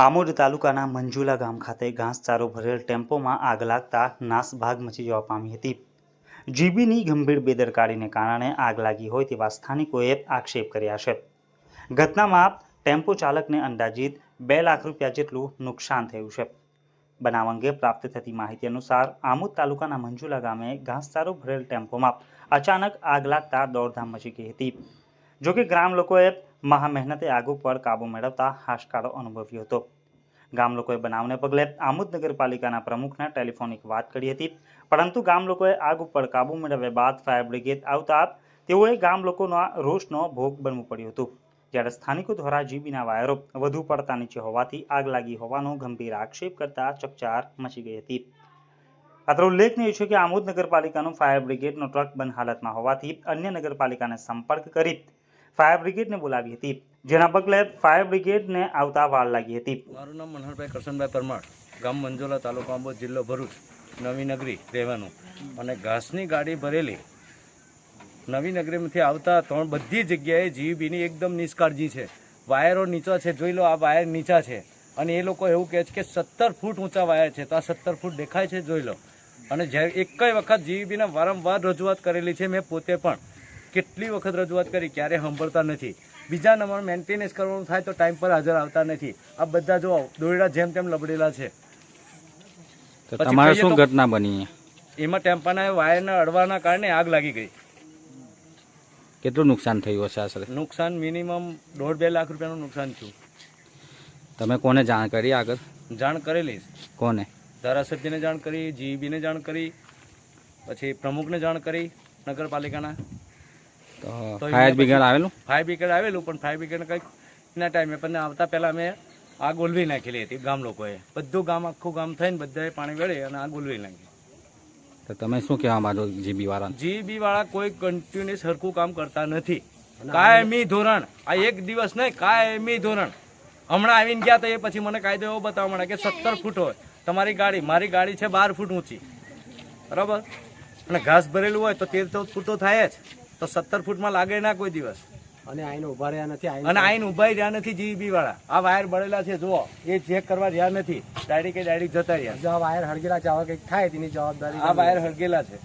આમોદ તાલુકાના મંજુલા ગામ ખાતે ઘાસચારો ભરેલ ટેમ્પોમાં આગ લાગતા નાસભાગ મચી જવા પામી હતી. જીબીની ગંભીર બેદરકારીને કારણે આગ લાગી હોય તેવા સ્થાનિકોએ આક્ષેપ કર્યા છે. ઘટનામાં ટેમ્પો ચાલકને અંદાજિત બે લાખ રૂપિયા જેટલું નુકસાન થયું છે. બનાવ અંગે પ્રાપ્ત થતી માહિતી અનુસાર આમોદ તાલુકાના મંજુલા ગામે ઘાસચારો ભરેલ ટેમ્પોમાં અચાનક આગ લાગતા દોડધામ મચી ગઈ હતી. જોકે ગ્રામ લોકોએ મહા મહેનતે આગ ઉપર કાબુ મેળવતા હાશકારો અનુભવ્યો હતો. ગામ લોકોએ બનાવને પગલે આમોદ નગરપાલિકાના પ્રમુખને ટેલિફોનિક વાત કરી હતી. પરંતુ ગામ લોકોએ આગ ઉપર કાબુ મેળવ્યા બાદ ફાયર બ્રિગેડ આવતા તેઓએ ગામ લોકોના રોષનો ભોગ બનવું પડ્યું હતું. જ્યારે સ્થાનિકો દ્વારા જીબીના વાયરો વધુ પડતા નીચે હોવાથી આગ લાગી હોવાનો ગંભીર આક્ષેપ કરતા ચકચાર મચી ગઈ હતી. અત્રે ઉલ્લેખનીય છે કે આમોદ નગરપાલિકાનું ફાયર બ્રિગેડનો ટ્રક બંધ હાલતમાં હોવાથી અન્ય નગરપાલિકાને સંપર્ક કરી ફાયર બ્રિગેડને બોલાવી હતી, જેના પગલે ફાયર બ્રિગેડને આવતા વાર લાગી હતી. મારું નામ મનહરભાઈ કરશનભાઈ પરમાર, ગામ મંજોલા તાલુકો આંબોદ જિલ્લો ભરૂચ, નવી નગરી રહેવાનું. અને ઘાસની ગાડી ભરેલી. નવી નગરીમાંથી આવતા ત્રણ બધી જગ્યાએ જીવીબીની એકદમ નિષ્કાળજી છે. વાયરો નીચા છે, જોઈ લો આ વાયર નીચા છે. અને એ લોકો એવું કહે છે કે સત્તર ફૂટ ઊંચા વાયર છે, તો આ સત્તર ફૂટ દેખાય છે, જોઈ લો. અને જ્યારે એક વખત જીવીબીને વારંવાર રજૂઆત કરેલી છે, મેં પોતે પણ. કેટલી વખત રજૂઆત કરી ક્યારે સાંભળતા નથી. બીજા નંબર મેન્ટેનન્સ કરવાનું થાય તો ટાઈમ પર હાજર આવતા નથી. આ બધા જો દોરડા જેમ તેમ લબડેલા છે. તમારે શું ઘટના બની? એમાં ટેમ્પાના વાયરના અડવાના કારણે આગ લાગી ગઈ. કેટલું નુકસાન થયું હશે આશરે? નુકસાન મિનિમમ દોઢ બે લાખ રૂપિયાનું નુકસાન થયું. તમે કોને જાણ કરી આગળ? જાણ કરેલી કોને? ધારાસભ્યને જાણ કરી જીઈબીને જાણ કરી પછી પ્રમુખને જાણ કરી નગરપાલિકાના. તો ફાયર બ્રિગેડ આવેલું? ફાયર બ્રિગેડ આવેલું પણ ફાયર બ્રિગેડ કંઈક ના ટાઈમે પણ આવતા પહેલાં મેં આગ ઓલવી નાખેલી હતી ગામ લોકોએ. બધું ગામ આખું ગામ થઈને બધાએ પાણી વેળે અને આગ ઓલવી નાખી. તો તમે શું કહેવા માંગો જીબી વાળા જીબી વાળા કોઈ કન્ટિન્યુઅસ સરખું કામ કરતા નથી. કાયમી ધોરણ આ એક દિવસ નહીં કાયમી ધોરણ. હમણાં આવીને ગયા તો એ પછી મને કાયદો એવો બતાવવા મળે કે સત્તર ફૂટ હોય. તમારી ગાડી મારી ગાડી છે બાર ફૂટ ઊંચી. બરાબર? અને ઘાસ ભરેલું હોય તો તેર ચૌદ ફૂટ તો થાય જ. તો સત્તર ફૂટમાં લાગે ના કોઈ દિવસ. અને આઈને ઊભા રહ્યા નથી અને આઈને ઊભા રહ્યા નથી જીબી વાળા આ વાયર બળેલા છે જુઓ. એ ચેક કરવા રહ્યા નથી. ડાયરેક્ટ એ ડાયરેક્ટ જતા રહ્યા. જો આ વાયર હળગેલા છે આવા કંઈક થાય તેની જવાબદારી આ વાયર હળગેલા છે.